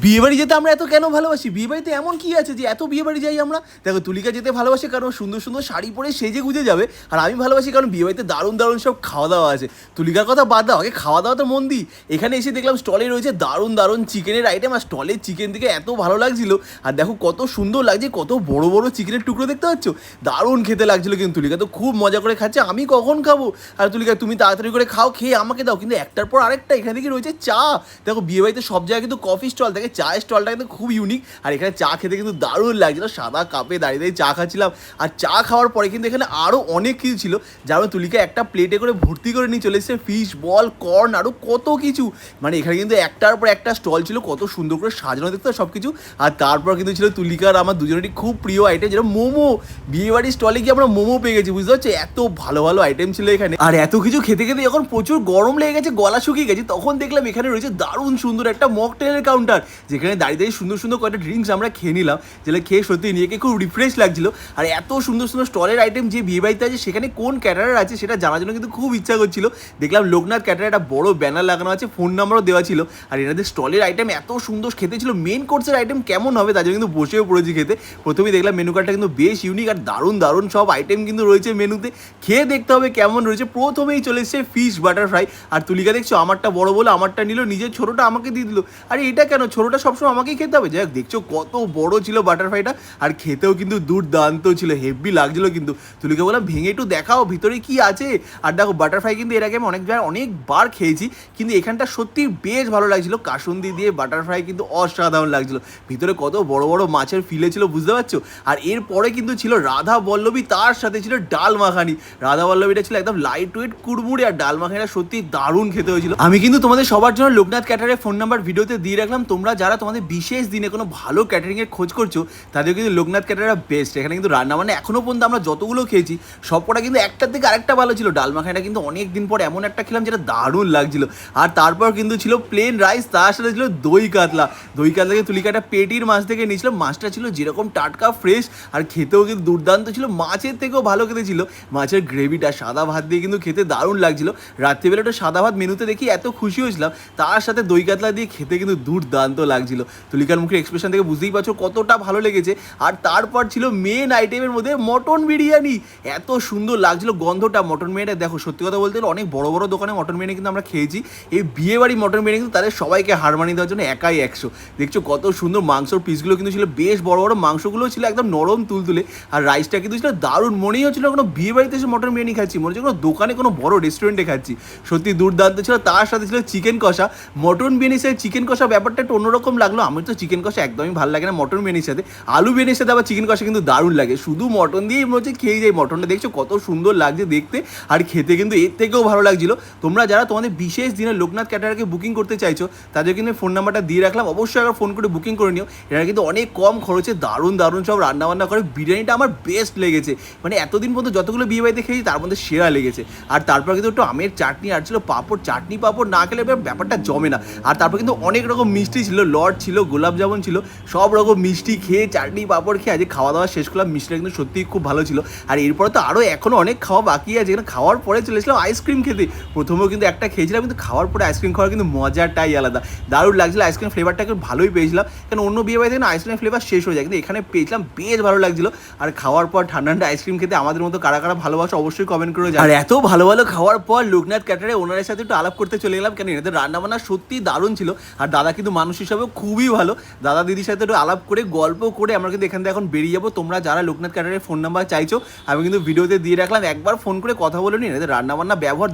বিয়ে বাড়ি যেতে আমরা এত কেন ভালোবাসি? বিয়ে বাড়িতে এমন কি আছে যে এত বিয়ে বাড়ি যাই আমরা? দেখো, তুলিকা যেতে ভালোবাসে কারণ সুন্দর সুন্দর শাড়ি পরে সেজে গুজে যাবে, আর আমি ভালোবাসি কারণ বিয়ে বাড়িতে দারুণ দারুণ সব খাওয়া দাওয়া আছে। তুলিকার কথা বাদ দাও, আগে খাওয়া দাওয়া তো মন দিই। এখানে এসে দেখলাম স্টলে রয়েছে দারুণ দারুণ চিকেনের আইটেম আর স্টলের চিকেন থেকে এত ভালো লাগছিল। আর দেখো, কত সুন্দর লাগছে, কত বড় বড় চিকেনের টুকরো দেখতে পাচ্ছ? দারুণ খেতে লাগছিল কিন্তু তুলিকা, তো খুব মজা করে খাচ্ছে, আমি কখন খাব? আর তুলিকা, তুমি তাড়াতাড়ি করে খাও, খেয়ে আমাকে দাও, কিন্তু একটার পর আরেকটা এখানে কি রয়েছে চা। দেখো বিয়ে বাড়িতে সব জায়গায় কিন্তু কফি স্টল থাকে চায়ের স্টলটা কিন্তু খুব ইউনিক আর এখানে চা খেতে কিন্তু দারুণ লাগছিল। সাদা কাপে দাঁড়িয়ে দাঁড়িয়ে চা খাচ্ছিলাম। আর চা খাওয়ার পরে কিন্তু এখানে আরও অনেক কিছু ছিল। যার তুলিকা একটা প্লেটে করে ভর্তি করে নিয়ে চলে এসেছে। ফিশ বল কর্ন আরও কত কিছু। মানে এখানে কিন্তু একটার পর একটা স্টল ছিল। কত সুন্দর করে সাজানো দেখতে সব কিছু আর তারপর কিন্তু ছিল তুলিকার আমার দুজনেরই খুব প্রিয় আইটেম যেটা মোমো। বিয়েবাড়ির স্টলে গিয়ে আমরা মোমো পেয়ে গেছি, বুঝতে পারছ? এত ভালো ভালো আইটেম ছিল এখানে। আর এত কিছু খেতে খেতে যখন প্রচুর গরম লেগে গেছে, গলা শুকিয়ে গেছে, তখন দেখলাম এখানে রয়েছে দারুণ সুন্দর একটা মকটেলের কাউন্টার যেখানে দাঁড়িয়ে দাঁড়িয়ে সুন্দর সুন্দর কয়েকটা ড্রিঙ্কস আমরা খেয়ে নিলাম যেটা খেয়ে সত্যি নিজেকে খুব রিফ্রেশ লাগছিল। আর এত সুন্দর সুন্দর স্টলের আইটেম যে বিয়ে বাড়িতে আছে, সেখানে কোন ক্যাটারার আছে সেটা জানার জন্য কিন্তু খুব ইচ্ছা করছিল। দেখলাম লোকনাথ ক্যাটার একটা বড় ব্যানার লাগানো আছে ফোন নাম্বারও দেওয়া ছিল। আর এনাদের স্টলের আইটেম এত সুন্দর খেতে ছিল মেন কোর্সের আইটেম কেমন হবে তার জন্য কিন্তু বসেও পড়েছি খেতে। প্রথমেই দেখলাম মেনু কার্ডটা কিন্তু বেশ ইউনিক আর দারুণ দারুণ সব আইটেম কিন্তু রয়েছে মেনুতে খেয়ে দেখতে হবে কেমন রয়েছে। প্রথমেই চলে এসেছে ফিশ বাটার ফ্রাই আর তুলিকা দেখছ, আমারটা বড় বলে আমারটা নিল, নিজের ছোটোটা আমাকে দিয়ে দিল। আরে এটা কেন ছোটোটা সবসময় আমাকেই খেতে হবে। যাই দেখছ কত বড় ছিল বাটারফ্লাইটা আর খেতেও কিন্তু দুর্দান্ত ছিল হেভি লাগছিল কিন্তু। তুলিকে বললাম, ভেঙে একটু দেখাও, ভিতরে কি আছে? আর দেখো বাটারফ্লাই কিন্তু এর আগে আমি অনেক জায়গায় অনেকবার খেয়েছি, কিন্তু এখানটা সত্যি বেশ ভালো লাগছিল। কাসুন্দি দিয়ে বাটারফ্লাই কিন্তু অসাধারণ লাগছিল। ভিতরে কত বড় বড় মাছের ফিলে ছিল, বুঝতে পারছ? আর এরপরে কিন্তু ছিল রাধা বল্লভী, তার সাথে ছিল ডাল মাখানি। রাধা বল্লভীটা ছিল একদম লাইট ওয়েট কুড়মুড়ে, আর ডাল মাখানিটা সত্যি দারুণ খেতে হয়েছিল। আমি কিন্তু তোমাদের সবার জন্য লোকনাথ ক্যাটারের ফোন নাম্বার ভিডিওতে দিয়ে রাখলাম, তোমরা যারা তোমাদের বিশেষ দিনে কোনো ভালো ক্যাটারিংয়ের খোঁজ করছ, তাদের কিন্তু লোকনাথ ক্যাটারা বেস্ট এখানে কিন্তু রান্না মানে এখনও পর্যন্ত আমরা যতগুলো খেয়েছি, সবকটা কিন্তু একটার থেকে আরেকটা ভালো ছিল। ডাল মাখানিটা কিন্তু অনেক দিন পর এমন একটা খেলাম যেটা দারুণ লাগছিল। আর তারপর কিন্তু ছিল প্লেন রাইস তার সাথে ছিল দই কাতলা। দই কাতলাকে তুলিকাটা পেটির মাছ থেকে নিয়েছিল মাছটা ছিল যেরকম টাটকা ফ্রেশ আর খেতেও কিন্তু দুর্দান্ত ছিল। মাছের থেকেও ভালো খেতে ছিল। মাছের গ্রেভিটা সাদা ভাত দিয়ে কিন্তু খেতে দারুণ লাগছিল। রাত্রিবেলাটা সাদা ভাত মেনুতে দেখি এত খুশি হয়েছিলাম। তার সাথে দই কাতলা দিয়ে খেতে কিন্তু দুর্দান্ত লাগছিল। তুলিকার মুখের এক্সপ্রেশন থেকে বুঝতেই পারছ কতটা ভালো লেগেছে। আর তারপর ছিল মেন আইটেমের মধ্যে মটন বিরিয়ানি। এত সুন্দর লাগছিল গন্ধটা মটন বিরিয়ানি দেখো, সত্যি কথা বলতে অনেক বড় বড় দোকানে মটন বিরিয়ানি কিন্তু আমরা খেয়েছি। এই বিয়ে বাড়ি মটন বিরিয়ানি কিন্তু তাদের সবাইকে হার মানিয়ে দেওয়ার জন্য একাই একশো। দেখছ কত সুন্দর মাংসর পিসগুলো কিন্তু ছিল, বেশ বড় বড় মাংসগুলো ছিল একদম নরম তুলতুলে। আর রাইসটা কিন্তু ছিল দারুণ, মনেই হচ্ছিল কোনো বিয়ে বাড়িতে এসে মটন বিরিয়ানি খাচ্ছি। মনে হচ্ছে কোনো দোকানে কোনো বড় রেস্টুরেন্টে খাচ্ছি। সত্যি দুর্দান্ত ছিল। তার সাথে ছিল চিকেন কষা। মটন বিরিয়ানি সাথে চিকেন কষা ব্যাপারটা একটু অন্যরকম লাগল। আমার তো চিকেন কষা একদমই ভালো লাগে না, মটন বিরিয়ানির সাথে। আলু বিরিয়ানির সাথে আবার চিকেন কষা কিন্তু দারুণ লাগে। শুধু মটন দিয়েই মনে হচ্ছে খেয়ে যাই। মটনটা দেখছ কত সুন্দর লাগছে দেখতে, আর খেতে কিন্তু এর থেকেও ভালো লাগছিল। তোমরা যারা তোমাদের বিশেষ দিনে লোকনাথ ক্যাটারকে বুকিং করতে চাইছো, তাদের কিন্তু ফোন নাম্বারটা দিয়ে রাখলাম। অবশ্যই আবার ফোন করে বুকিং করে নিও। এরা কিন্তু অনেক কম খরচে দারুণ দারুণ সব রান্না বান্না করে। বিরিয়ানিটা আমার বেস্ট লেগেছে। মানে এতদিন পর্যন্ত যতগুলো বিয়ে বাড়িতে খেয়েছি, তার মধ্যে সেরা লেগেছে। আর তারপর কিন্তু একটু আমের চাটনি আর ছিল পাঁপড়। চাটনি, পাঁপড় না খেলে ব্যাপারটা জমে না। আর তারপর কিন্তু অনেক রকম মিষ্টি ছিল গোলাপ জামুন ছিল, সব রকম মিষ্টি খেয়ে চাটনি পাঁপড় খেয়ে আজকে খাওয়া দাওয়া শেষ করলাম। মিষ্টিটা কিন্তু সত্যিই খুব ভালো ছিল। আর এরপরে তো আরও এখনও অনেক খাওয়া বাকি আছে। যেখানে খাওয়ার পরে চলে এসেছিলাম আইসক্রিম খেতে। প্রথমেও কিন্তু একটা খেয়েছিলাম, কিন্তু খাওয়ার পরে আইসক্রিম খাওয়ার কিন্তু মজাটাই আলাদা। দারুণ লাগছিল আইসক্রিম ফ্লেভারটা একটু ভালোই পেয়েছিলাম। কারণ অন্য বিয়ে বাড়িতে না আইসক্রিম ফ্লেভার শেষ হয়ে যায়, কিন্তু এখানে পেয়েছিলাম, বেশ ভালো লাগছিল। আর খাওয়ার পর ঠান্ডা ঠান্ডা আইসক্রিম খেতে আমাদের মতো কারা কারা ভালোবাসো অবশ্যই কমেন্ট করে আর এত ভালো ভালো খাওয়ার পর লোকনাথ ক্যাটারে ওনারের সাথে একটু আলাপ করতে চলে গেলাম কেন এনাদের রান্না বান্না সত্যি দারুণ ছিল। আর দাদা কিন্তু মানুষ হিসাবে খুবই ভালো। দাদা দিদির সাথে একটু আলাপ করে, গল্প করে আমরা কিন্তু এখান থেকে এখন বেরিয়ে যাব। তোমরা যারা লোকনাথ ক্যাটারের ফোন নাম্বার চাইছো, আমি কিন্তু ভিডিওতে দিয়ে রাখলাম। একবার ফোন করে কথা বলে নিন। রান্না বান্না ব্যবহার